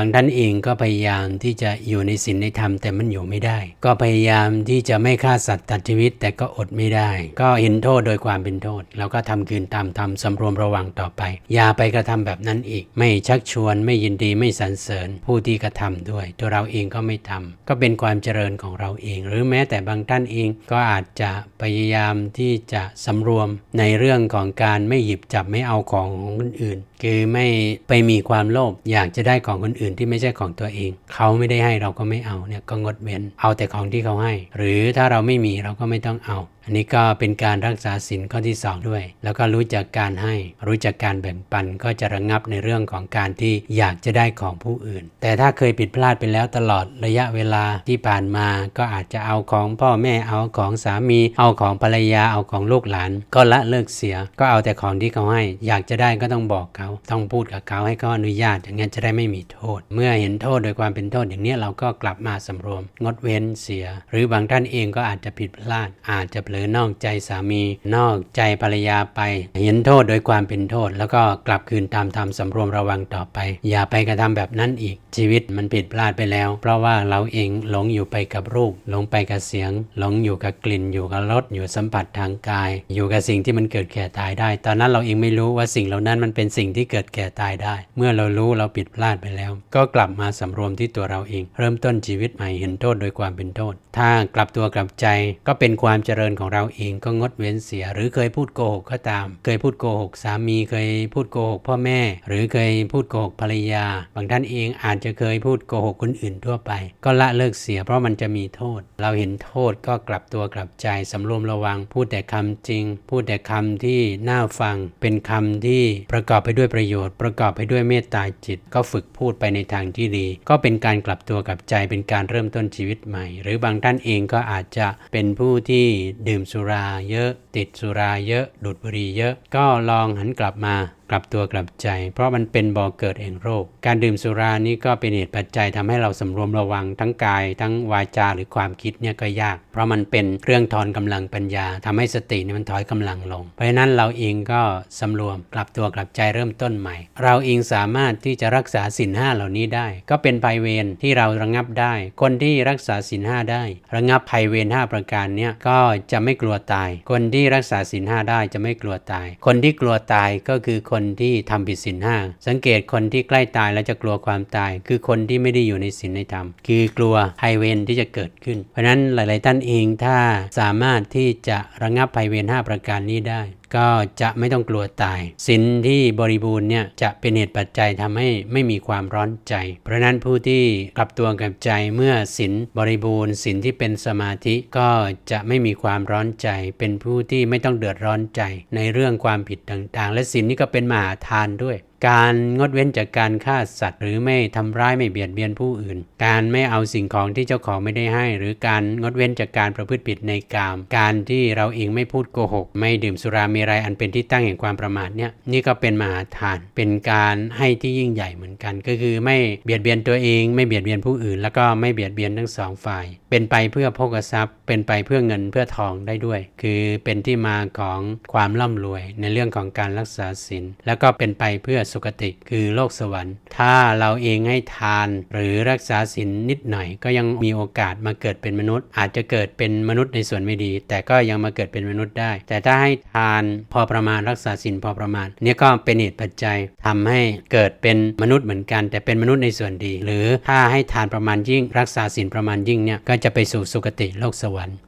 บางท่านเองก็พยายามที่จะอยู่ในศีลในธรรมแต่มันอยู่ไม่ได้ ก็พยายามที่จะไม่ฆ่าสัตว์ตัดชีวิต แต่ก็อดไม่ได้ ก็เห็นโทษโดยความเป็นโทษ แล้วก็ทำคืนตามธรรมสำรวมระวังต่อไป อย่าไปกระทำแบบนั้นอีก ไม่ชักชวนไม่ยินดีไม่สรรเสริญผู้ที่กระทำด้วย ตัวเราเองก็ไม่ทำก็เป็นความเจริญของเราเอง หรือแม้แต่บางท่านเองก็อาจจะพยายามที่จะสำรวมในเรื่องของการไม่หยิบจับไม่เอาของของคนอื่น คือไม่ไปมีความโลภอยากจะได้ของคนอื่นที่ไม่ใช่ของตัวเอง เขาไม่ได้ให้เราก็ไม่เอาเนี่ยก็งดเว้น เอาแต่ของที่เขาให้ หรือถ้าเราไม่มีเราก็ไม่ต้องเอา อันนี้ก็เป็นการรักษาศีลข้อที่ 2 ด้วย แล้วก็รู้จักการให้รู้จักการแบ่งปันก็จะระงงับในเรื่องของการที่อยากจะได้ของผู้อื่น แต่ถ้าเคยผิดพลาดไปแล้วตลอดระยะเวลาที่ผ่านมาก็อาจจะเอาของพ่อแม่เอาของสามีเอาของภรรยาเอาของลูกหลาน ก็ละเลิกเสีย ก็เอาแต่ของที่เขาให้ อยากจะได้ก็ต้องบอกเขา ต้องพูดกับเขาให้เขาอนุญาตอย่างนั้นจะได้ไม่มีโทษ เมื่อเห็นโทษโดยความเป็นโทษอย่างนี้เราก็กลับมาสำรวม งดเว้นเสีย หรือบางท่านเองก็อาจจะผิดพลาดอาจจะเผลอนอกใจสามี นอกใจภรรยาไป เห็นโทษโดยความเป็นโทษ แล้วก็กลับคืนตามธรรมสำรวมระวังต่อไป อย่าไปกระทำแบบนั้นอีก ชีวิตมันผิดพลาดไปแล้ว เพราะว่าเราเองหลงอยู่ไปกับรูป หลงไปกับเสียง หลงอยู่กับกลิ่น อยู่กับรสอยู่สัมผัสทางกาย อยู่กับสิ่งที่มันเกิดแก่ตายได้ ตอนนั้นเราเองไม่รู้ว่าสิ่งเหล่านั้นมันเป็นสิ่งที่เกิดแก่ตายได้ เมื่อเรารู้เราผิดพลาดไปแล้ว ก็กลับมาสำรวมที่ตัวเราเอง เริ่มต้นชีวิตใหม่เห็นโทษโดยความเป็นโทษ ถ้ากลับตัวกลับใจก็เป็นความเจริญของของเราเองก็งดเว้นเสีย หรือเคยพูดโกหกก็ตาม เคยพูดโกหกสามีเคยพูดโกหกพ่อแม่ หรือเคยพูดโกหกภรรยา บางท่านเองอาจจะเคยพูดโกหกคนอื่นทั่วไป ก็ละเลิกเสียเพราะมันจะมีโทษ เราเห็นโทษก็กลับตัวกลับใจสำรวมระวัง พูดแต่คำจริง พูดแต่คำที่น่าฟัง เป็นคำที่ประกอบไปด้วยประโยชน์ ประกอบไปด้วยเมตตาจิต ก็ฝึกพูดไปในทางที่ดี ก็เป็นการกลับตัวกลับใจเป็นการเริ่มต้นชีวิตใหม่ หรือบางท่านเองก็อาจจะเป็นผู้ที่ดื่มสุราเยอะ ติดสุราเยอะ ดูดบุหรี่เยอะ ก็ลองหันกลับมา กลับตัวกลับใจ เพราะมันเป็นบ่อเกิดแห่งโรค การดื่มสุรานี่ก็เป็นเหตุปัจจัยทำให้เราสำรวมระวังทั้งกาย ทั้งวาจาหรือความคิดเนี่ยก็ยาก เพราะมันเป็นเครื่องทอนกำลังปัญญาทำให้สติเนี่ยมันถอยกำลังลง เพราะฉะนั้นเราเองก็สำรวมกลับตัวกลับใจเริ่มต้นใหม่ เราเองสามารถที่จะรักษาสินห้าเหล่านี้ได้ ก็เป็นภัยเวรที่เราระงับได้ คนที่รักษาสินห้าได้ ระงับภัยเวรห้าประการเนี่ยก็จะไม่กลัวตาย คนที่รักษาสินห้าได้จะไม่กลัวตาย คนที่กลัวตายก็คือคนนที่ทำผิดศีลห้าสังเกตคนที่ใกล้ตายแล้วจะกลัวความตาย คือคนที่ไม่ได้อยู่ในศีลในธรรม คือกลัวภัยเวรที่จะเกิดขึ้น เพราะฉะนั้นหลาย ๆ ท่านเองถ้าสามารถที่จะระงับภัยเวรห้าประการนี้ได้ ก็จะไม่ต้องกลัวตายศีลที่บริบูรณ์เนี่ยจะเป็นเหตุปัจจัยทำให้ไม่มีความร้อนใจ เพราะนั้นผู้ที่กลับตัวกลับใจเมื่อศีลบริบูรณ์ศีลที่เป็นสมาธิก็จะไม่มีความร้อนใจ เป็นผู้ที่ไม่ต้องเดือดร้อนใจ ในเรื่องความผิดต่างๆ และศีลนี้ก็เป็นมหาทานด้วยการงดเว้นจากการฆ่าสัตว์ หรือไม่ทำร้ายไม่เบียดเบียนผู้อื่น การไม่เอาสิ่งของที่เจ้าของไม่ได้ให้ หรือการงดเว้นจากการประพฤติผิดในกาม การที่เราเองไม่พูดโกหก ไม่ดื่มสุรามรัยอันเป็นที่ตั้งแห่งความประมาทเนี่ยนี่ก็เป็นมหาทาน เป็นการให้ที่ยิ่งใหญ่เหมือนกัน ก็คือไม่เบียดเบียนตัวเองไม่เบียดเบียนผู้อื่น แล้วก็ไม่เบียดเบียนทั้งสองฝ่าย เป็นไปเพื่อโภกทรัพย์ เป็นไปเพื่อเงินเพื่อทองได้ด้วย คือเป็นที่มาของความร่ำรวยในเรื่องของการรักษาศีลแล้วก็เป็นไปเพื่อสุคติคือโลกสวรรค์ ถ้าเราเองให้ทานหรือรักษาศีลนิดหน่อย ก็ยังมีโอกาสมาเกิดเป็นมนุษย์ อาจจะเกิดเป็นมนุษย์ในส่วนไม่ดี แต่ก็ยังมาเกิดเป็นมนุษย์ได้ แต่ถ้าให้ทานพอประมาณรักษาศีลพอประมาณเนี่ยก็เป็นเหตุปัจจัยทำให้เกิดเป็นมนุษย์เหมือนกัน แต่เป็นมนุษย์ในส่วนดี หรือถ้าให้ทานประมาณยิ่งรักษาศีลประมาณยิ่งเนี่ยก็จะไปสู่สุคติโลกสวรรค์